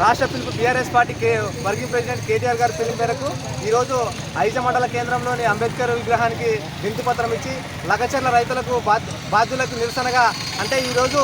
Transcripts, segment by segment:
రాష్ట్ర పిలుపు BRS party కే వర్కింగ్ ప్రెసిడెంట్ కేటీఆర్ గారి పిలుపు మేరకు ఈరోజు ఐజ మండల కేంద్రంలోని అంబేద్కర్ విగ్రహానికి వినతి పత్రం ఇచ్చి లగచర్ల రైతులకు బాధ్యులకు నిరసనగా అంటే ఈరోజు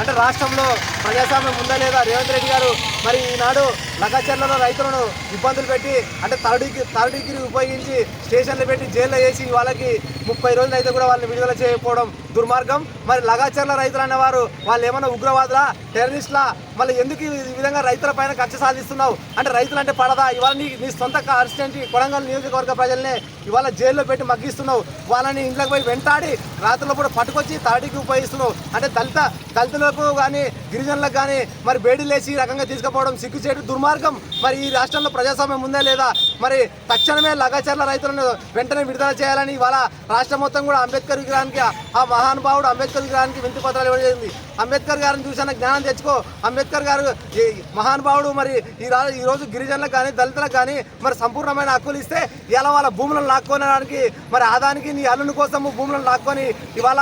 అంటే రాష్ట్రంలో ప్రజాస్వామ్యం ఉందా లేదా రేవంత్ రెడ్డి గారు మరి ఈనాడు లగాచర్లలో రైతులను ఇబ్బందులు పెట్టి అంటే థర్డ్ డిగ్రీ థర్డ్ డిగ్రీ ఉపయోగించి స్టేషన్లు పెట్టి జైల్లో వేసి వాళ్ళకి ముప్పై రోజులు అయితే కూడా వాళ్ళని విడుదల చేయకపోవడం దుర్మార్గం. మరి లగాచర్ల రైతులు అన్నవారు వాళ్ళు ఏమైనా ఉగ్రవాదులా టెర్రరిస్టులా మళ్ళీ ఎందుకు ఈ విధంగా రైతుల పైన కక్ష సాధిస్తున్నావు? అంటే రైతులు అంటే పడదా? ఇవాళ నీ నీ సొంత అసిస్టెంట్ కొడంగల్ నియోజకవర్గ ప్రజల్నే ఇవాళ జైల్లో పెట్టి మగ్గిస్తున్నావు. వాళ్ళని ఇంట్లోకి పోయి వెంటాడి రాత్రులు కూడా పట్టుకొచ్చి తాడికి ఉపయోగిస్తున్నావు. అంటే దళిత దళితులకు కానీ గిరిజనులకు కానీ మరి బేడీలు వేసి ఈ రకంగా తీసుకుపోవడం సిగ్గు చేయడం దుర్మార్గం. మరి ఈ రాష్ట్రంలో ప్రజాస్వామ్యం ఉందా లేదా? మరి తక్షణమే లగాచర్ల రైతులను వెంటనే విడుదల చేయాలని ఇవాళ రాష్ట్రం మొత్తం కూడా అంబేద్కర్ విగ్రహానికి ఆ మహానుభావుడు అంబేద్కర్ విగ్రహానికి వింతి పత్రాలు ఇవ్వడం జరిగింది. అంబేద్కర్ గారిని చూసిన జ్ఞానం తెచ్చుకో. అంబేద్కర్ గారు ఈ మహానుభావుడు మరి ఈ రాజు ఈ రోజు గిరిజనులకు కానీ దళితులకు కానీ మరి సంపూర్ణమైన హక్కులు ఇస్తే ఇలా వాళ్ళ భూములను లాక్కోనడానికి మరి ఆదానికి నీ అల్లుని కోసం భూములను లాక్కొని ఇవాళ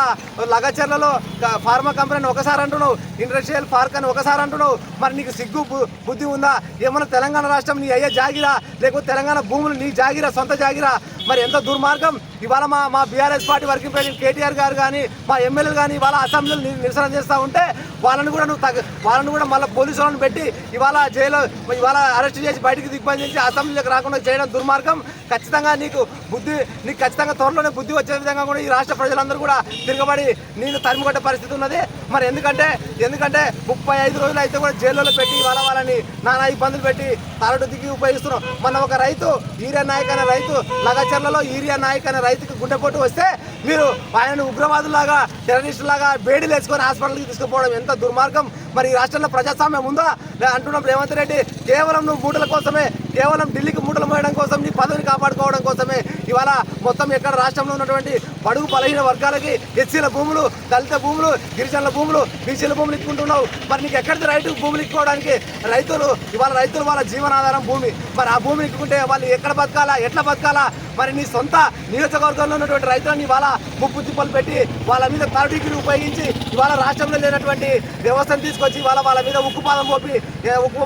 లగచర్లలో ఫార్మా కంపెనీ ఒకసారి అంటున్నావు ఇండస్ట్రియల్ పార్క్ అని ఒకసారి అంటున్నావు. మరి నీకు సిగ్గు బు- బుద్ధి ఉందా? ఏమన్నా తెలంగాణ రాష్ట్రం నీ అయ్యే జాగిరా? లేకపోతే తెలంగాణ భూములు నీ జాగిరా సొంత జాగిరా? మరి ఎంత దుర్మార్గం? ఇవాళ మా మా BRS party working president KTR గారు కానీ మా ఎమ్మెల్యేలు కానీ ఇవాళ అసెంబ్లీలో నిరసన చేస్తూ ఉంటే వాళ్ళని కూడా నువ్వు తగ్గ వాళ్ళని కూడా మళ్ళీ పోలీసు వాళ్ళని పెట్టి ఇవాళ జైలు ఇవాళ అరెస్ట్ చేసి బయటికి దిగ్బంధించి అసెంబ్లీలోకి రాకుండా చేయడం దుర్మార్గం. ఖచ్చితంగా నీకు బుద్ధి నీకు ఖచ్చితంగా త్వరలోనే బుద్ధి వచ్చే విధంగా కూడా ఈ రాష్ట్ర ప్రజలందరూ కూడా తిరగబడి నేను తరిమికొట్టే పరిస్థితి ఉన్నది. మరి ఎందుకంటే ఎందుకంటే ముప్పై ఐదు రోజులు అయితే కూడా జైల్లో పెట్టి ఇవాళ వాళ్ళని నానా ఇబ్బందులు పెట్టి తారడు దిగి ఉపయోగిస్తున్నాం. మన ఒక రైతు ఈరియా నాయక్ అనే రైతు చర్లలో ఈరియా నాయక్ అనే రైతుకి గుండెపోటు వస్తే మీరు ఆయనను ఉగ్రవాదులాగా టెర్రరిస్టులాగా బేడీలు వేసుకొని హాస్పిటల్కి తీసుకుపోవడం ఎంత దుర్మార్గం. మరి ఈ రాష్ట్రంలో ప్రజాస్వామ్యం ఉందా? అంటున్నాం రేవంత్ రెడ్డి కేవలం నువ్వు మూటల కోసమే కేవలం ఢిల్లీకి మూటలు మోయడం కోసం నీ పదవిని కాపాడుకోవడం కోసమే. ఇవాళ మొత్తం ఎక్కడ రాష్ట్రంలో ఉన్నటువంటి పడుగు బలహీన వర్గాలకి ఎస్సీల భూములు దళిత భూములు గిరిజనుల భూములు బీసీల భూములు ఇచ్చుకుంటున్నావు మరి నీకు ఎక్కడిది రైతు భూములు ఇచ్చుకోవడానికి రైతులు ఇవాళ రైతులు వాళ్ళ జీవనాధారం భూమి. మరి ఆ భూమిని ఇచ్చుకుంటే వాళ్ళు ఎక్కడ బతకాలా ఎట్లా బతకాలా? మరి నీ సొంత నియోజకవర్గంలో ఉన్నటువంటి రైతులని వాళ్ళ ముప్పు తిప్పలు పెట్టి వాళ్ళ మీద తాడిగిరి ఉపయోగించి ఇవాళ రాష్ట్రంలో లేనటువంటి వ్యవస్థను తీసుకొచ్చి ఇవాళ వాళ్ళ మీద ఉక్కుపాదం మోపి ఉక్కు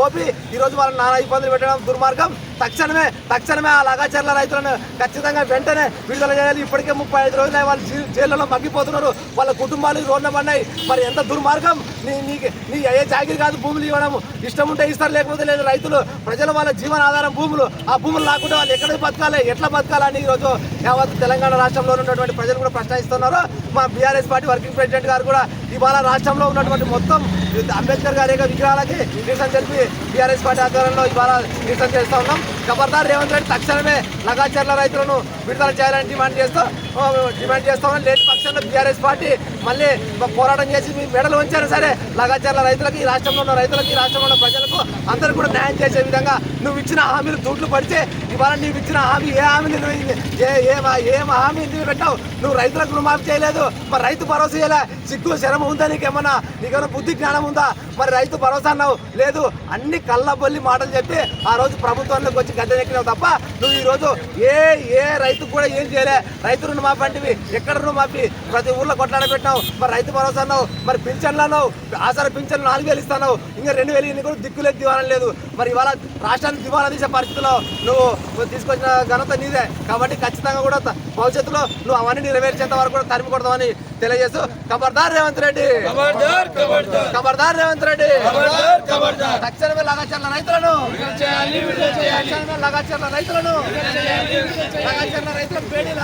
మోపి ఈరోజు వాళ్ళ నానా ఇబ్బందులు పెట్టడం దుర్మార్గం. తక్షణమే తక్షణమే ఆ లగాచర్ల రైతులను ఖచ్చితంగా వెంటనే విడుదల చేయాలి. ఇప్పటికే ముప్పై ఐదు రోజులు వాళ్ళు జైళ్ళలో మగ్గిపోతున్నారు. వాళ్ళ కుటుంబాలు రోడ్ల పడినాయి మరి ఎంత దుర్మార్గం? నీ నీకు నీ ఏ జాగిరి కాదు భూములు ఇవ్వడం. ఇష్టం ఉంటే ఇస్తారు లేకపోతే లేదు రైతులు. ప్రజల వాళ్ళ జీవనాధారం భూములు. ఆ భూములు లాక్కుంటే వాళ్ళు ఎక్కడ బతకాలి ఎట్లా బతకాలని ఈరోజు యావత్ తెలంగాణ రాష్ట్రంలో ఉన్నటువంటి ప్రజలు కూడా ప్రశ్నిస్తున్నారు. మా బీఆర్ఎస్ పార్టీ వర్కింగ్ ప్రెసిడెంట్ గారు కూడా ఇవాళ రాష్ట్రంలో ఉన్నటువంటి మొత్తం అంబేద్కర్ గారి యొక్క విగ్రహాలకి నిరసన తెలిపి టీఆర్ఎస్ పార్టీ ఆధ్వర్యంలో ఇవాళ నిరసన చేస్తా ఉన్నాం. ఖబర్దార్ రేవంత్ రెడ్డి తక్షణమే లగాచర్ల రైతులను విడుదల చేయాలని డిమాండ్ చేస్తూ డిమాండ్ చేస్తామని లేని పక్షంలో బీఆర్ఎస్ పార్టీ మళ్ళీ పోరాటం చేసి మీ మెడలు ఉంచారు సరే లగాచర్ల రైతులకు ఈ రాష్ట్రంలో ఉన్న రైతులకు ఈ రాష్ట్రంలో ఉన్న ప్రజలకు అందరూ కూడా న్యాయం చేసే విధంగా నువ్వు ఇచ్చిన హామీలు దూట్లు పడితే ఇవాళ నీవు ఇచ్చిన హామీ ఏ హామీ నువ్వు ఏ ఏ ఏం హామీ ఎందుకు పెట్టావు? నువ్వు రైతులకు రుణమాఫీ చేయలేదు. మరి రైతు భరోసా చేయలే సిగ్గు శరమ ఉందా నీకేమన్నా? నీకేమైనా బుద్ధి జ్ఞానం ఉందా? మరి రైతు భరోసా అన్నావు. లేదు అన్ని కళ్ళబొల్లి మాటలు చెప్పి ఆ రోజు ప్రభుత్వంలోకి వచ్చి గద్దె ఎక్కినావు తప్ప నువ్వు ఈ రోజు ఏ ఏ రైతుకు కూడా ఏం చేయలే. రైతు రుణమాఫీ అంటివి ఎక్కడ రుణమాఫీ? ప్రతి ఊర్లో కొట్లాడ పెట్టినావు. మరి రైతు భరోసా అన్నావు. మరి పింఛన్లు అన్నావు. ఆసర పింఛన్లు నాలుగు వేలు ఇస్తావు ఇంకా రెండు వేలు ఇన్ని కూడా దిక్కులేదు దివానం లేదు. మరి ఇవాళ రాష్ట్రాన్ని దివాలా తీసే పరిస్థితిలో నువ్వు నువ్వు తీసుకొచ్చిన ఘనత నీదే. కాబట్టి ఖచ్చితంగా కూడా భవిష్యత్తులో నువ్వు అవన్నీ నెరవేర్చేంత వరకు కూడా తరిమి కొడతామని తెలియజేస్తూ ఖబర్దార్ రేవంత్ రెడ్డి. ఖబర్దార్ ఖబర్దార్ రేవంత్ రెడ్డి తక్షణమే లగాచర్ల రైతులను. తక్షణమే లగాచర్ల రైతులను. లగాచర్ల రైతులకు బేడీలు